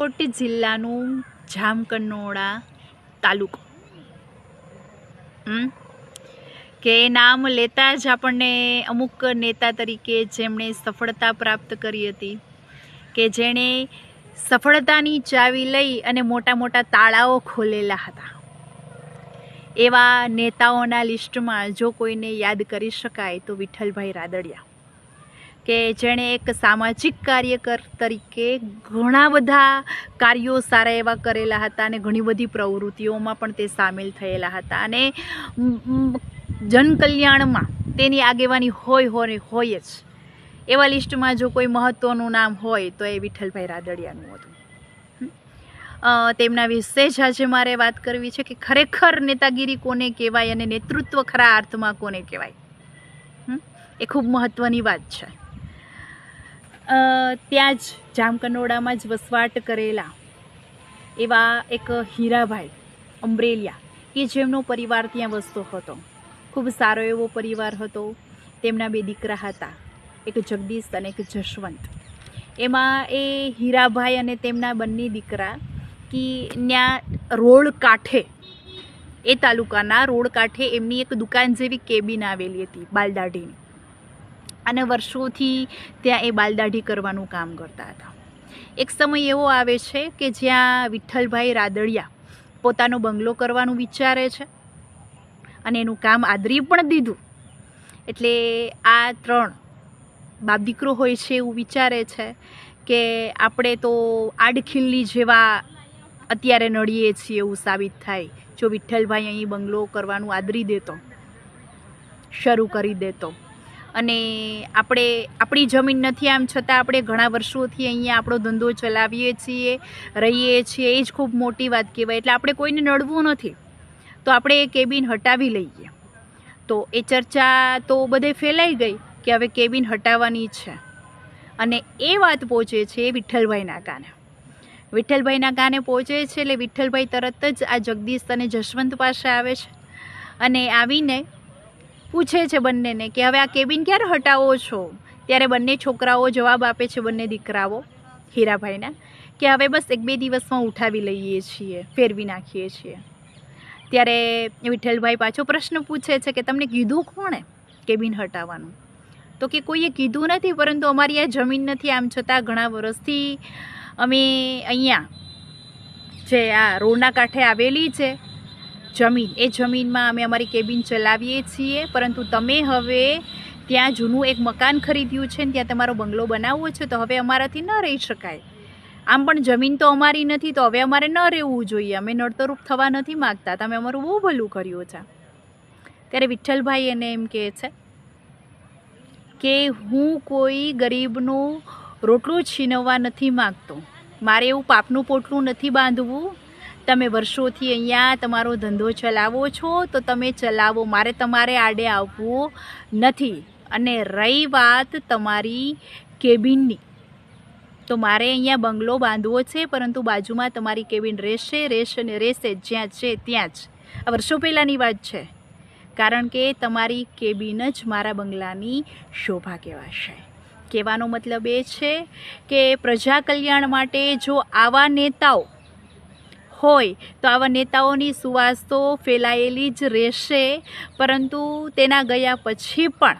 રાજકોટ જિલ્લાનું જામકંડોળા તાલુકો. કે નામ લેતા જ આપણને અમુક નેતા તરીકે જેમણે સફળતા પ્રાપ્ત કરી હતી, કે જેણે સફળતાની ચાવી લઈ અને મોટા મોટા તાળાઓ ખોલેલા હતા. એવા નેતાઓના લિસ્ટમાં જો કોઈને યાદ કરી શકાય તો વિઠ્ઠલભાઈ રાદડિયા. કે જેણે એક સામાજિક કાર્યકર તરીકે ઘણા બધા કાર્યો સારા એવા કરેલા હતા અને ઘણી બધી પ્રવૃત્તિઓમાં પણ તે સામેલ થયેલા હતા. અને જનકલ્યાણમાં તેની આગેવાની હોય હોય હોય જ. એવા લિસ્ટમાં જો કોઈ મહત્ત્વનું નામ હોય તો એ વિઠ્ઠલભાઈ રાદડિયાનું હતું. તેમના વિશે જ આજે મારે વાત કરવી છે કે ખરેખર નેતાગીરી કોને કહેવાય અને નેતૃત્વ ખરા અર્થમાં કોને કહેવાય. એ ખૂબ મહત્ત્વની વાત છે. ત્યાં જ જામકનોડામાં જ વસવાટ કરેલા એવા એક હીરાભાઈ, અમરેલિયા, કે જેમનો પરિવાર ત્યાં વસતો હતો. ખૂબ સારો એવો પરિવાર હતો. તેમના બે દીકરા હતા, એક જગદીશ અને એક જશવંત. એમાં એ હીરાભાઈ અને તેમના બંને દીકરા, કે ત્યાં રોડ કાંઠે, એ તાલુકાના રોડ કાંઠે એમની એક દુકાન જેવી કેબિન આવેલી હતી, બાલદાઢીની. અને વર્ષોથી ત્યાં એ બાલદાઢી કરવાનું કામ કરતા હતા. એક સમય એવો આવે છે કે જ્યાં વિઠ્ઠલભાઈ રાદડિયા પોતાનો બંગલો કરવાનું વિચારે છે અને એનું કામ આદરી પણ દીધું. એટલે આ ત્રણ બાપ દીકરો હોય છે એવું વિચારે છે કે આપણે તો આડખીલ્લી જેવા અત્યારે નડીએ છીએ એવું સાબિત થાય. જો વિઠ્ઠલભાઈ અહીં બંગલો કરવાનું આદરી દેતો, શરૂ કરી દેતો. અને આપણે, આપણી જમીન નથી આમ છતાં આપણે ઘણા વર્ષોથી અહીંયા આપણો ધંધો ચલાવીએ છીએ, રહીએ છીએ, એ જ ખૂબ મોટી વાત કહેવાય. એટલે આપણે કોઈને નડવું નથી. તો આપણે એ કેબિન હટાવી લઈએ. તો એ ચર્ચા તો બધે ફેલાઈ ગઈ કે હવે કેબિન હટાવવાની છે. અને એ વાત પહોંચે છે વિઠ્ઠલભાઈના કાને. વિઠ્ઠલભાઈના કાને પહોંચે છે એટલે વિઠ્ઠલભાઈ તરત જ આ જગદીશ અને જશવંત પાસે આવે છે. અને આવીને પૂછે છે બંનેને કે હવે આ કેબિન ક્યારે હટાવો છો? ત્યારે બંને છોકરાઓ જવાબ આપે છે બંને દીકરાઓ, હીરાભાઈના, કે હવે બસ એક બે દિવસમાં ઉઠાવી લઈએ છીએ, ફેરવી નાખીએ છીએ. ત્યારે વિઠ્ઠલભાઈ પાછો પ્રશ્ન પૂછે છે કે તમને કીધું કોણે કેબિન હટાવવાનું? તો કે કોઈએ કીધું નથી, પરંતુ અમારી આ જમીન નથી, આમ છતાં ઘણા વર્ષથી અમે અહીંયા જે આ રોડના કાંઠે આવેલી છે જમીન. એ જમીનમાં અમે અમારી કેબિન ચલાવીએ છીએ, પરંતુ તમે હવે ત્યાં જૂનું એક મકાન ખરીદ્યું છે ને ત્યાં તમારો બંગલો બનાવવો છે, તો હવે અમારાથી ન રહી શકાય. આમ પણ જમીન તો અમારી નથી, તો હવે અમારે ન રહેવું જોઈએ. અમે નડતરૂપ થવા નથી માગતા. તમે અમારું બહુ ભલું કર્યું છે. ત્યારે વિઠ્ઠલભાઈ એને એમ કહે છે કે હું કોઈ ગરીબનું રોટલું છીનવવા નથી માગતો. મારે એવું પાપનું પોટલું નથી બાંધવું. તમે વર્ષોથી અહીંયા તમારો ધંધો ચલાવો છો, તો તમે ચલાવો. મારે તમારે આડે આવવું નથી. અને રહી વાત તમારી કેબિનની. તો મારે અહીંયા બંગલો બાંધવો છે, પરંતુ બાજુમાં તમારી કેબિન રહેશે રહેશે ને રહેશે, જ્યાં છે ત્યાં જ. આ વર્ષો પહેલાંની વાત છે. કારણ કે તમારી કેબિન જ મારા બંગલાની શોભા કહેવાશે. કહેવાનો મતલબ એ છે કે પ્રજા કલ્યાણ માટે જો આવા નેતાઓ હોય, તો આવા નેતાઓની સુવાસ તો ફેલાયેલી જ રહેશે. પરંતુ તેના ગયા પછી પણ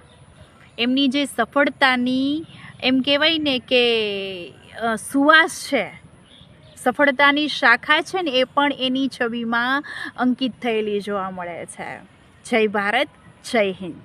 એમની જે સફળતાની, એમ કહેવાય ને કે સુવાસ છે, સફળતાની શાખા છે ને, એ પણ એની છબીમાં અંકિત થયેલી જોવા મળે છે. જય ભારત, જય હિન્દ.